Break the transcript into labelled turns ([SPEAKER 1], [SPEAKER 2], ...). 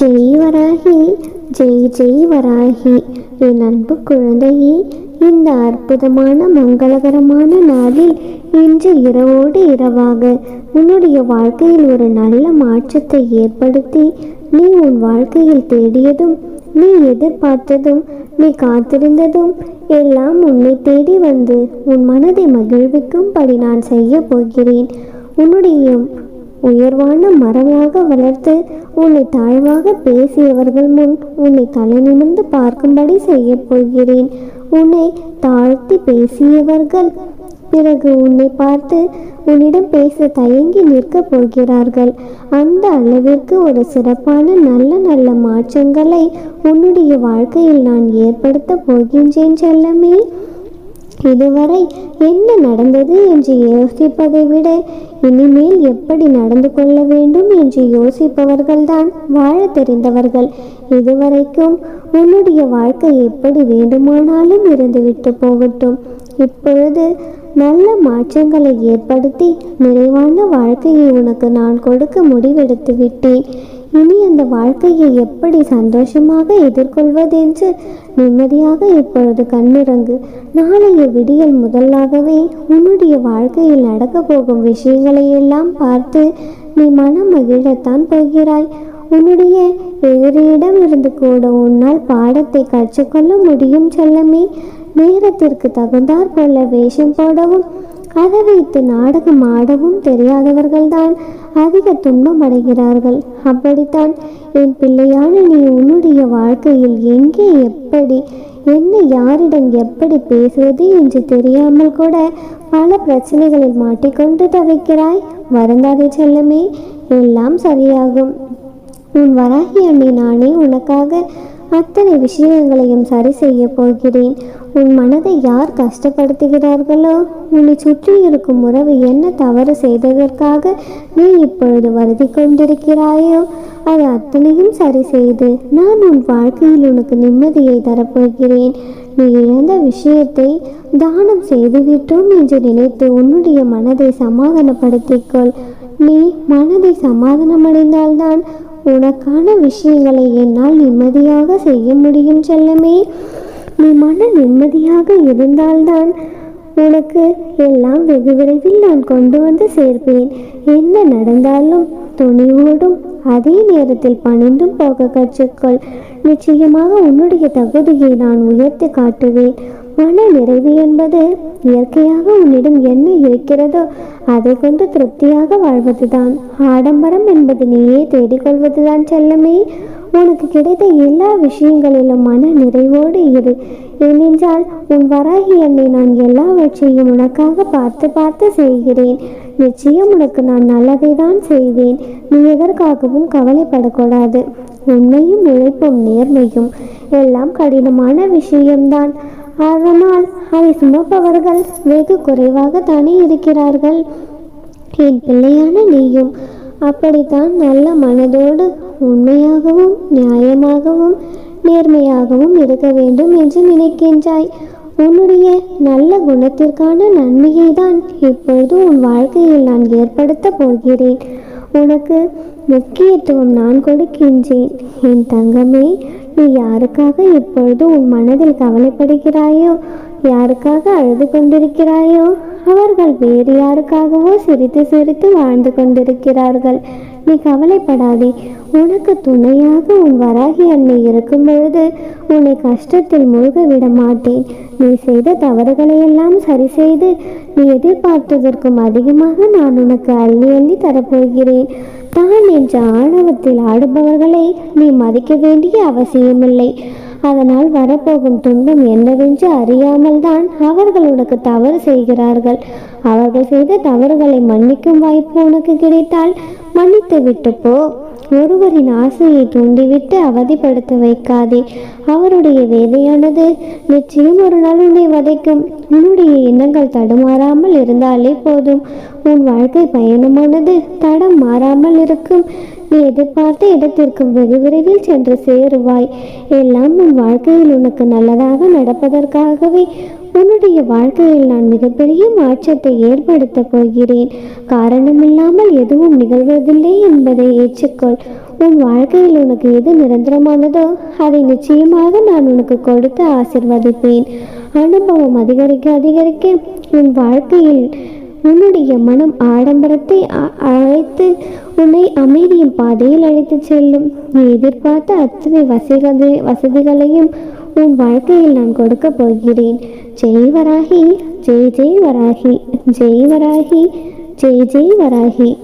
[SPEAKER 1] ஜெய் வராகி ஜெய் ஜெய் வராகி என் அன்பு குழந்தையே இந்த அற்புதமான மங்களகரமான நாளில் இன்று இரவோடு இரவாக உன்னுடைய வாழ்க்கையில் ஒரு நல்ல மாற்றத்தை ஏற்படுத்தி நீ உன் வாழ்க்கையில் தேடியதும் நீ எதிர்பார்த்ததும் நீ காத்திருந்ததும் எல்லாம் உன்னை தேடி வந்து உன் மனதை மகிழ்விக்கும்படி நான் செய்ய போகிறேன். உன்னுடைய உயர்வான மரமாக வளர்த்து உன்னை தாழ்வாக பேசியவர்கள் முன் உன்னை தலை நிமிர்ந்து பார்க்கும்படி செய்யப் போகிறேன். உன்னை தாழ்த்தி பேசியவர்கள் பிறகு உன்னை பார்த்து உன்னிடம் பேச தயங்கி நிற்கப் போகிறார்கள். அந்த அளவிற்கு ஒரு சிறப்பான நல்ல நல்ல மாற்றங்களை உன்னுடைய வாழ்க்கையில் நான் ஏற்படுத்த போகின்றேன் செல்லமே. இதுவரை என்ன நடந்தது என்று யோசிப்பதை விட இனிமேல் எப்படி நடந்து கொள்ள வேண்டும் என்று யோசிப்பவர்கள்தான் வாழ தெரிந்தவர்கள். இதுவரைக்கும் உன்னுடைய வாழ்க்கை எப்படி வேண்டுமானாலும் இருந்துவிட்டு போகட்டும். இப்பொழுது நல்ல மாற்றங்களை ஏற்படுத்தி நிறைவான வாழ்க்கையை உனக்கு நான் கொடுக்க முடிவெடுத்து விட்டேன் இனி அந்த வாழ்க்கையை எப்படி சந்தோஷமாக எதிர்கொள்வதென்று நிம்மதியாக இப்பொழுது கண்ணிறங்கு. நாளைய விடியல் முதலாகவே உன்னுடைய வாழ்க்கையில் நடக்கப் போகும் விஷயங்களையெல்லாம் பார்த்து நீ மனம் மகிழத்தான் போகிறாய். உன்னுடைய எதிரியிடம் இருந்து கூட உன்னால் பாடத்தை கற்றுக்கொள்ள முடியும் செல்லமே. நேரத்திற்கு தகுந்தாற் போல வேஷம் போடவும் அதை வைத்து நாடகம் ஆடவும் தெரியாதவர்கள்தான் அதிக துன்பம் அடைகிறார்கள். அப்படித்தான் என் பிள்ளையான நீ உன்னுடைய வாழ்க்கையில் எங்கே எப்படி என்ன யாரிடம் எப்படி பேசுவது என்று தெரியாமல் கூட பல பிரச்சனைகளில் மாட்டிக்கொண்டு தவிக்கிறாய். வருந்தாதே செல்லமே எல்லாம் சரியாகும். உன் வராகி அண்ணி நானே உனக்காக அத்தனை விஷயங்களையும் சரி செய்ய போகிறேன். உன் மனதை யார் கஷ்டப்படுத்துகிறார்களோ? உன்னை சுற்றி இருக்கும் உறவு என்ன தவறு செய்ததற்காக நீ இப்பொழுது வருதி கொண்டிருக்கிறாயோ அது அத்தனையும் சரி செய்து நான் உன் வாழ்க்கையில் உனக்கு நிம்மதியை தரப்போகிறேன். நீ இழந்த விஷயத்தை தானம் செய்துவிட்டோம் என்று நினைத்து உன்னுடைய மனதை சமாதானப்படுத்திக்கொள். நீ மனதை சமாதானமடைந்தால்தான் உனக்கான விஷயங்களை என்னால் நிம்மதியாக செய்ய முடியும் செல்லமே. நீ மன நிம்மதியாக இருந்தால்தான் உனக்கு எல்லாம் வெகு விரைவில் நான் கொண்டு வந்து சேர்ப்பேன். என்ன நடந்தாலும் துணிவோடும் அதே நேரத்தில் பணிந்தும் போக கற்றுக்கொள். நிச்சயமாக உன்னுடைய தகுதியை நான் உயர்த்தி காட்டுவேன். மன நிறைவு என்பது இயற்கையாக உன்னிடம் என்ன இருக்கிறதோ அதை கொண்டு திருப்தியாக வாழ்வதுதான். ஆடம்பரம் என்பது நீயே தேடிக்கொள்வதுதான் செல்லமே. உனக்கு கிடைத்த எல்லா விஷயங்களிலும் மன நிறைவோடு இரு. ஏனென்றால் உன் வராகி என்னை நான் எல்லாவற்றையும் உனக்காக பார்த்து பார்த்து செய்கிறேன். நிச்சயம் உனக்கு நான் நல்லதை தான் செய்வேன். நீ எதற்காகவும் கவலைப்படக்கூடாது. உண்மையும் உழைப்பும் நேர்மையும் எல்லாம் கடினமான விஷயம்தான். அதனால் அதை சுமப்பவர்கள் வெகு குறைவாக தானே இருக்கிறார்கள். என் பிள்ளையான நீயும் அப்படித்தான் நல்ல மனதோடு உண்மையாகவும் நியாயமாகவும் நேர்மையாகவும் இருக்க வேண்டும் என்று நினைக்கின்றாய். உன்னுடைய நல்ல குணத்திற்கான நன்மையை தான் இப்பொழுது உன் வாழ்க்கையில் நான் ஏற்படுத்த போகிறேன். உனக்கு முக்கியத்துவம் நான் கொடுக்கின்றேன். என் தங்கமே நீ யாருக்காக இப்பொழுது உன் மனதில் கவலைப்படுகிறாயோ? யாருக்காக அழுது கொண்டிருக்கிறாயோ? அவர்கள் வேறு யாருக்காகவோ சிரித்து சிரித்து வாழ்ந்து கொண்டிருக்கிறார்கள். நீ கவலைப்படாதே. உனக்கு துணையாக உன் வராகி அன்னை இருக்கும் பொழுது உன்னை கஷ்டத்தில் மூழ்க விட மாட்டேன். நீ செய்த தவறுகளை எல்லாம் சரி செய்து நீ எதிர்பார்த்ததற்கும் அதிகமாக நான் உனக்கு அள்ளி அள்ளி தரப்போகிறேன். தான் என்ற ஆணவத்தில் ஆடுபவர்களை நீ மதிக்க வேண்டிய அவசியமில்லை. அதனால் வரப்போகும் துன்பம் என்னவென்று அறியாமல் தான் அவர்கள் உனக்கு தவறு செய்கிறார்கள். அவர்கள் செய்த தவறுகளை மன்னிக்கும் வாய்ப்பு உனக்கு கிடைத்தால் மன்னித்து விட்டு போ. ஒருவரின் ஆசையை தூண்டிவிட்டு அவதிப்படுத்த வைக்காதே. அவருடைய வேதையானது நிச்சயம் ஒரு நாள் உன்னை வதைக்கும். உன்னுடைய எண்ணங்கள் தடுமாறாமல் இருந்தாலே போதும். உன் வாழ்க்கை பயணமானது தடம் மாறாமல் இருக்கும். நீ எதிர்பார்த்த இடத்திற்கு வெகு விரைவில் சென்று சேருவாய். எல்லாம் உன் வாழ்க்கையில் உனக்கு நல்லதாக நடப்பதற்காகவே உன்னுடைய வாழ்க்கையில் நான் மிகப்பெரிய மாற்றத்தை ஏற்படுத்தப் போகிறேன். காரணமில்லாமல் எதுவும் நிகழ்வதில்லை என்பதை ஏற்றுக்கொள். உன் வாழ்க்கையில் உனக்கு எது நிரந்தரமானதோ அதை நிச்சயமாக நான் உனக்கு கொடுத்து ஆசிர்வதிப்பேன். அனுபவம் அதிகரிக்க அதிகரிக்க உன் வாழ்க்கையில் உன்னுடைய மனம் ஆடம்பரத்தை அ- அழைத்து உன்னை அமைதியின் பாதையில் அழைத்துச் செல்லும். நீ எதிர்பார்த்த அத்தனை வசதி வசதிகளையும் உன் வாழ்க்கையில் நான் கொடுக்க போகிறேன். ஜெய் வராகி ஜெய் ஜெய் வராகி ஜெய் வராகி ஜெய் ஜெய் வராகி.